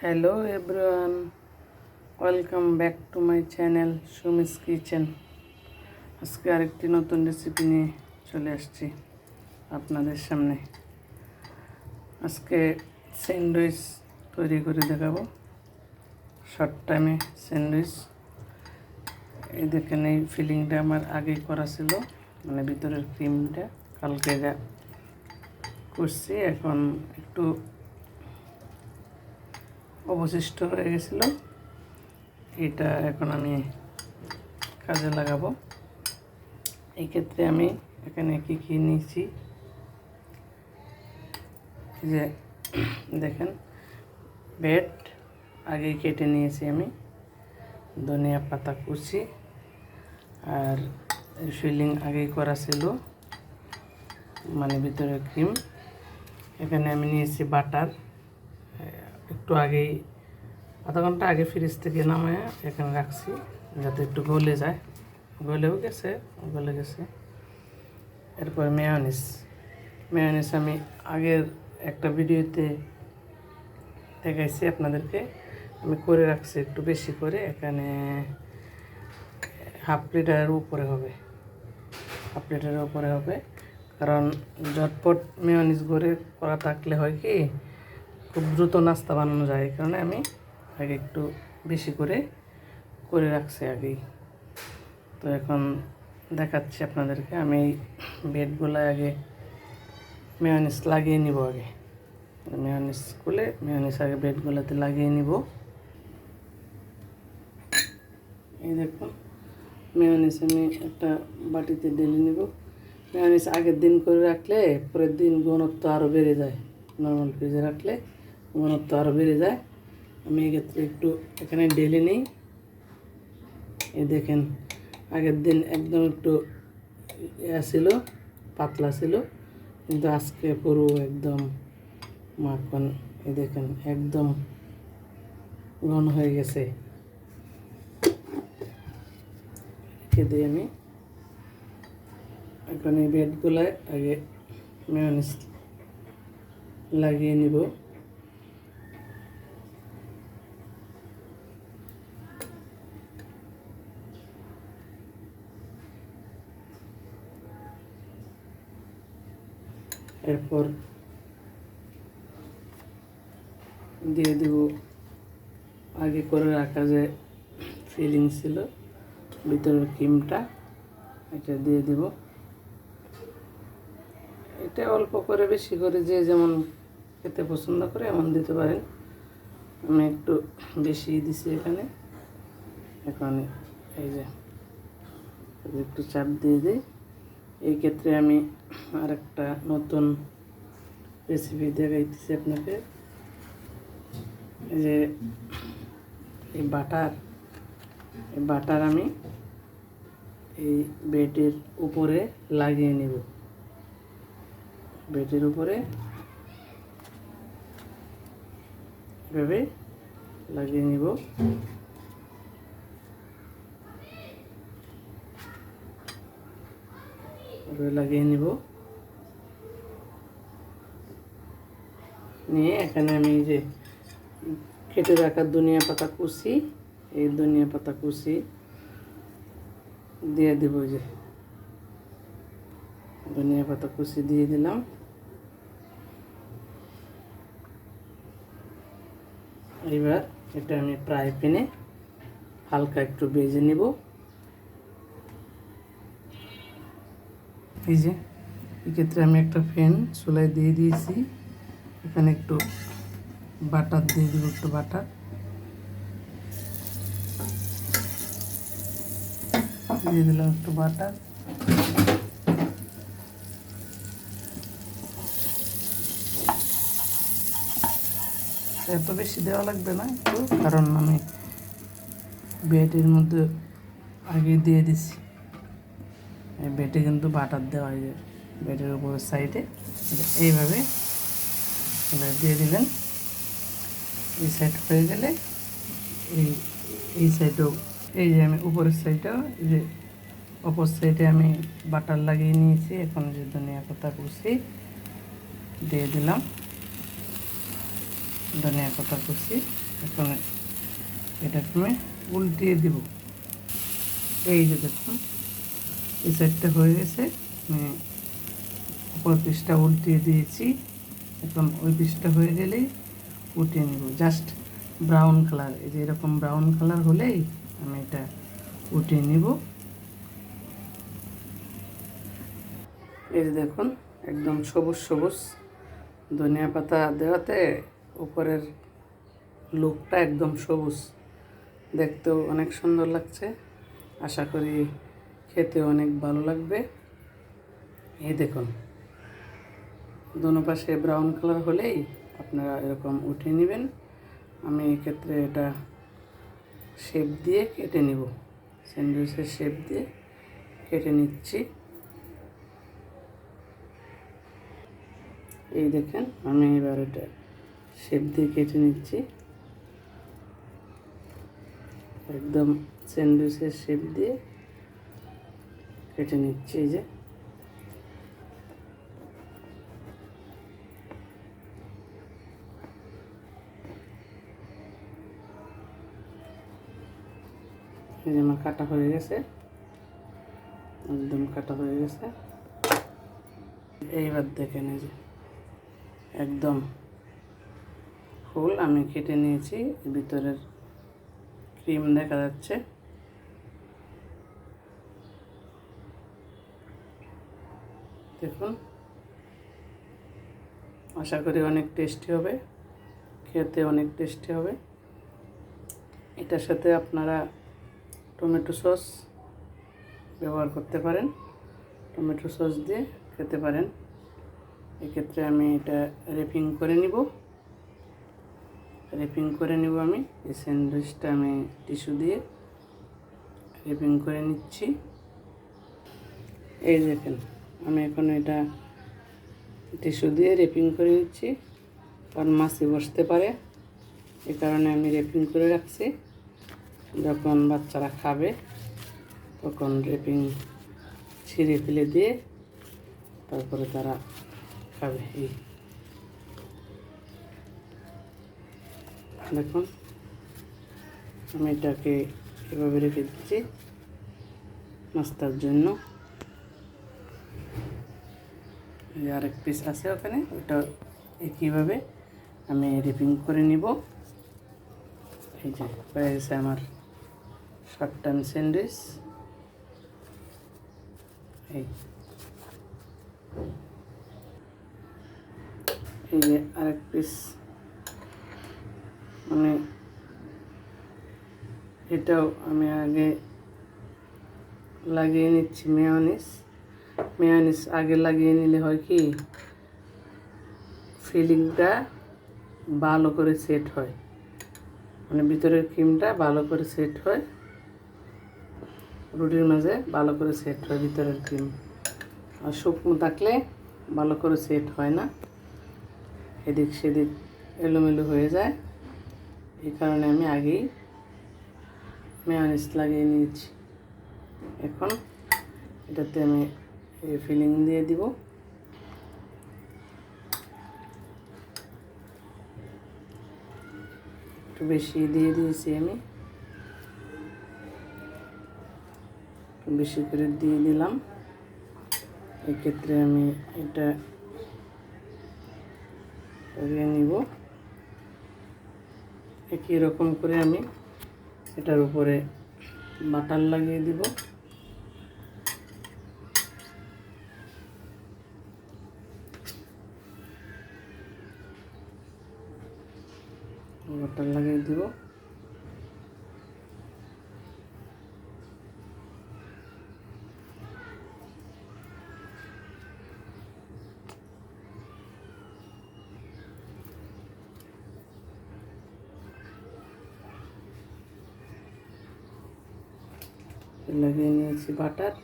Hello everyone welcome back to my channel Sumi's kitchen আজকে আরেকটি নতুন রেসিপি নিয়ে চলে আসছি আপনাদের সামনে। আজকে স্যান্ডউইচ তৈরি করে দেখাবো। শর্ট টাইমে স্যান্ডউইচ। এই দেখেন, এই ফিলিংটা আমার আগেই করা ছিল। মানে ভিতরের ক্রিমটা কালকে যা করছি। এখন একটু অবশিষ্ট হয়ে গেছিল। এটা এখন আমি কাজে লাগাবো। এই ক্ষেত্রে আমি এখানে কী কী নিয়েছি? যে দেখেন, বেড আগে কেটে নিয়েছি আমি। ধনিয়া পাতা কুচি আর ফিলিং আগেই করা ছিল। মানে ভিতরে ক্রিম। এখানে আমি নিয়েছি বাটার। একটু আগেই, আধা ঘণ্টা আগে ফ্রিজ থেকে নামায় এখানে রাখছি, যাতে একটু গলে যায়। গলেও গেছে, গলে গেছে। এরপর মেয়নিস মেয়নিস আমি আগের একটা ভিডিওতে দেখাইছি আপনাদেরকে। আমি করে রাখছি একটু বেশি করে, এখানে হাফ লিটারের উপরে হবে। হাফ লিটারের উপরে হবে। কারণ ঝটপট মেয়নিস করে করা থাকলে হয় কি খুব দ্রুত নাস্তা বানানো যায় এই কারণে আমি আগে একটু বেশি করে করে রাখছি আগেই। তো এখন দেখাচ্ছি আপনাদেরকে, আমি এই বেডগুলো আগে মেয়নিস লাগিয়ে নিব আগে। মেয়নিস খুলে মেয়নিস আগে বেডগুলোতে লাগিয়ে নিব। এই দেখুন মেয়নিস আমি একটা বাটিতে ঢেলে নিব। মেয়নিস আগের দিন করে রাখলে, পরের দিন ঘনত্ব আরও বেড়ে যায় নর্মাল ফ্রিজে রাখলে। ঘনত্ব আরও বেড়ে যায়। আমি এক্ষেত্রে একটু এখানে ঢেলে নিই। এই দেখেন, আগের দিন একদম একটু ইয়া ছিল, পাতলা ছিল, কিন্তু আজকে পুরো একদম মাখন, এই দেখেন, একদম ঘন হয়ে গেছে। রেখে আমি। এখন এই বেডগুলায় আগে মেয়নিস লাগিয়ে নিব। এরপর দিয়ে দেব। আগে করে রাখা যে ফিলিং ছিল, ভিতরের ক্রিমটা এটা দিয়ে দেব। এটা অল্প করে বেশি করে যে যেমন খেতে পছন্দ করে এমন দিতে পারেন। আমি একটু বেশি দিছি এখানে। এখন এই যে, একটু চাপ দিয়ে দিই। এই ক্ষেত্রে আমি আরেকটা নতুন রেসিপি দেখাইতেছি আপনাকে। যে এই বাটার এই বাটার আমি এই বেডের উপরে লাগিয়ে নেব। বেডের উপরে এভাবে লাগিয়ে নিব। এভাবে লাগিয়ে নিব। নিয়ে এখানে আমি যে কেটে রাখা ধনিয়া পাতা কুচি, এই ধনিয়া পাতা কুচি দিয়ে দেবো যে। ধনিয়া পাতা কুচি দিয়ে দিলাম। এবার এটা আমি ফ্রাই প্যানে হালকা একটু ভেজে নেব। এই যে, এক্ষেত্রে আমি একটা ফ্যান চুলায় দিয়ে দিয়েছি। এখানে একটু বাটার দিয়ে দেবো, একটু বাটার। দিয়ে দিলাম একটু বাটার। এত বেশি দেওয়া লাগবে না একটু, কারণ আমি বেডের মধ্যে আগে দিয়ে দিছি। বেডে কিন্তু বাটার দেওয়া হয় বেডের উপরের সাইডে। এইভাবে দিয়ে দিলেন এই সাইড হয়ে গেলে এই এই সাইডেও, এই যে আমি উপরের সাইডেও যে অপর সাইডে আমি বাটার লাগিয়ে নিয়েছি। এখন যে ধনিয়া পাতা কুচি দিয়ে দিলাম। ধনিয়া পাতা কুচি এখন এটাকে আমি উল্টিয়ে দিব। এই যে দেখুন এই সাইডটা হয়ে গেছে। আমি উপর পিসটা উল্টিয়ে দিয়েছি। এখন ওই পিসটা হয়ে গেলেই উঠিয়ে নেব। জাস্ট ব্রাউন কালার এই যে এরকম ব্রাউন কালার হলেই আমি এটা উঠিয়ে নিব। এই দেখুন, একদম সবুজ সবুজ ধনিয়া পাতা দেওয়াতে উপরের লুকটা একদম সবুজ। দেখতেও অনেক সুন্দর লাগছে। আশা করি খেতে অনেক ভালো লাগবে। এই দেখুন। দোনো পাশে ব্রাউন কালার হলেই আপনারা এরকম উঠে নেবেন। আমি এক্ষেত্রে এটা শেপ দিয়ে কেটে নিব। স্যান্ডউইচের শেপ দিয়ে কেটে নিচ্ছি। এই দেখেন, আমি এবার এটা শেপ দিয়ে কেটে নিচ্ছি। একদম স্যান্ডউইচের শেপ দিয়ে কেটে নিচ্ছি এই যে। এই যে আমার কাটা হয়ে গেছে। একদম কাটা হয়ে গেছে। এইবার এই যে, একদম ফুল আমি কেটে নিয়েছি। ভিতরের ক্রিম দেখা যাচ্ছে। দেখুন। আশা করি অনেক টেস্টি হবে। খেতে অনেক টেস্টি হবে। এটার সাথে আপনারা টমেটো সস ব্যবহার করতে পারেন। টমেটো সস দিয়ে খেতে পারেন। এক্ষেত্রে আমি এটা রেপিং করে নিব। রেপিং করে নিব আমি। এই স্যান্ডউইচটা আমি টিস্যু দিয়ে রেপিং করে নিচ্ছি। এই দেখেন। আমি এখন এটা টিস্যু দিয়ে রেপিং করে নিচ্ছি। কারণ মাছি বসতে পারে, এ কারণে আমি রেপিং করে রাখছি। যখন বাচ্চারা খাবে, তখন রেপিং ছিঁড়ে ফেলে দিয়ে তারপরে তারা খাবে। এই। দেখুন, আমি এটাকে এভাবে রেখে দিচ্ছি নাস্তার জন্য এই আরেক পিস আছে ওখানে, ওটা একইভাবে আমি রিপিং করে নিব। এই যে, হয়ে আমার শর্ট টাইম স্যান্ডউইচ এই। এই যে আরেক পিস মানে এটাও আমি আগে লাগিয়ে নিচ্ছি মেয়নিস মেয়নিস আগে লাগিয়ে নিলে হয় কি? ফিলিংটা ভালো করে সেট হয়। মানে ভিতরের ক্রিমটা ভালো করে সেট হয়। রুটির মাঝে ভালো করে সেট হয় ভিতরের ক্রিম আর শুকনো থাকলে ভালো করে সেট হয় না। এদিক সেদিক এলোমেলো হয়ে যায়। এই কারণে আমি আগেই মেয়নিস লাগিয়ে নিয়েছি। এখন এটাতে আমি ফিলিং দিয়ে দিব। একটু বেশি দিয়ে দিয়েছি আমি। বেশি করে দিয়ে দিলাম। এক্ষেত্রে আমি এটা করিয়ে নিব। একই রকম করে আমি এটার উপরে বাটার লাগিয়ে দিব। বাটার লাগিয়ে দিব লাগিয়ে নিয়েছি বাটার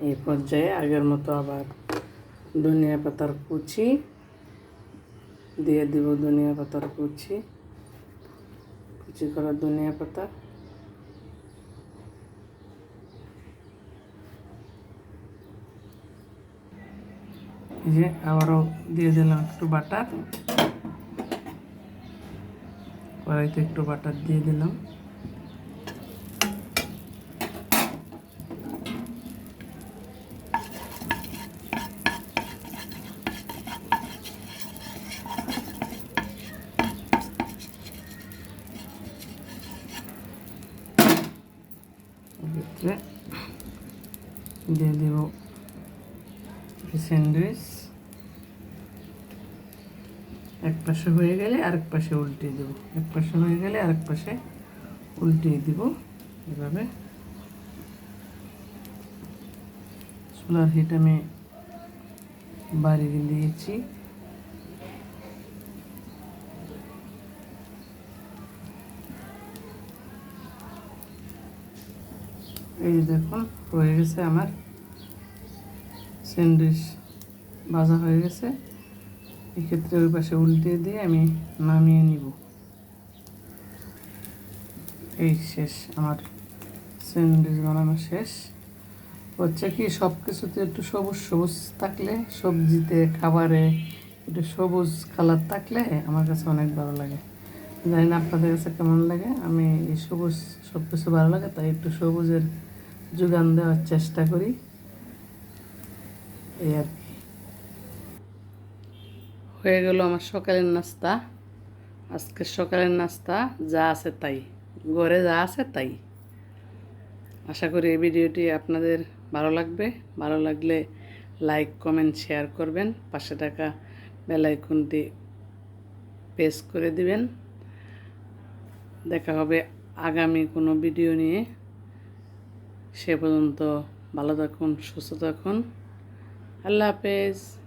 এই পর্যায়ে আগের মতো আবার ধনিয়া পাতার কুচি। দিয়ে দিব ধনিয়া পাতার কুচি। কুচি করা ধনিয়া পাতা। যে আবারও দিয়ে দিলাম একটু বাটার। কড়াইতে একটু বাটার দিয়ে দিলাম ভিতরে দিয়ে দেব স্যান্ডউইচ এক পাশে হয়ে গেলে আরেক পাশে উল্টিয়ে দেবো। এক পাশে হয়ে গেলে আরেক পাশে উল্টিয়ে দিব। এভাবে। সোলার হিট আমি বাড়িয়ে দিয়েছি। এই দেখুন, হয়ে গেছে আমার স্যান্ডউইচ। ভাজা হয়ে গেছে। এক্ষেত্রে ওই পাশে উল্টে দিয়ে আমি নামিয়ে নিব। এই শেষ, আমার স্যান্ডউইচ বানানো শেষ। হচ্ছে কি সব কিছুতে একটু সবুজ সবুজ থাকলে, সবজিতে, খাবারে একটু সবুজ কালার থাকলে আমার কাছে অনেক ভালো লাগে। জানি না আপনাদের কাছে কেমন লাগে, আমি এই সবুজ সব কিছু ভালো লাগে, তাই একটু সবুজের যোগান দেওয়ার চেষ্টা করি। এই আর হয়ে গেল আমার সকালের নাস্তা। আজকে সকালের নাস্তা যা আছে তাই। ঘরে যা আছে তাই। আশা করি এই ভিডিওটি আপনাদের ভালো লাগবে। ভালো লাগলে লাইক, কমেন্ট, শেয়ার করবেন। পাশে টাকা বেলাইকনটি প্রেস করে দিবেন। দেখা হবে আগামী কোনো ভিডিও নিয়ে। সে পর্যন্ত ভালো থাকুন, সুস্থ থাকুন। আল্লাহ হাফেজ।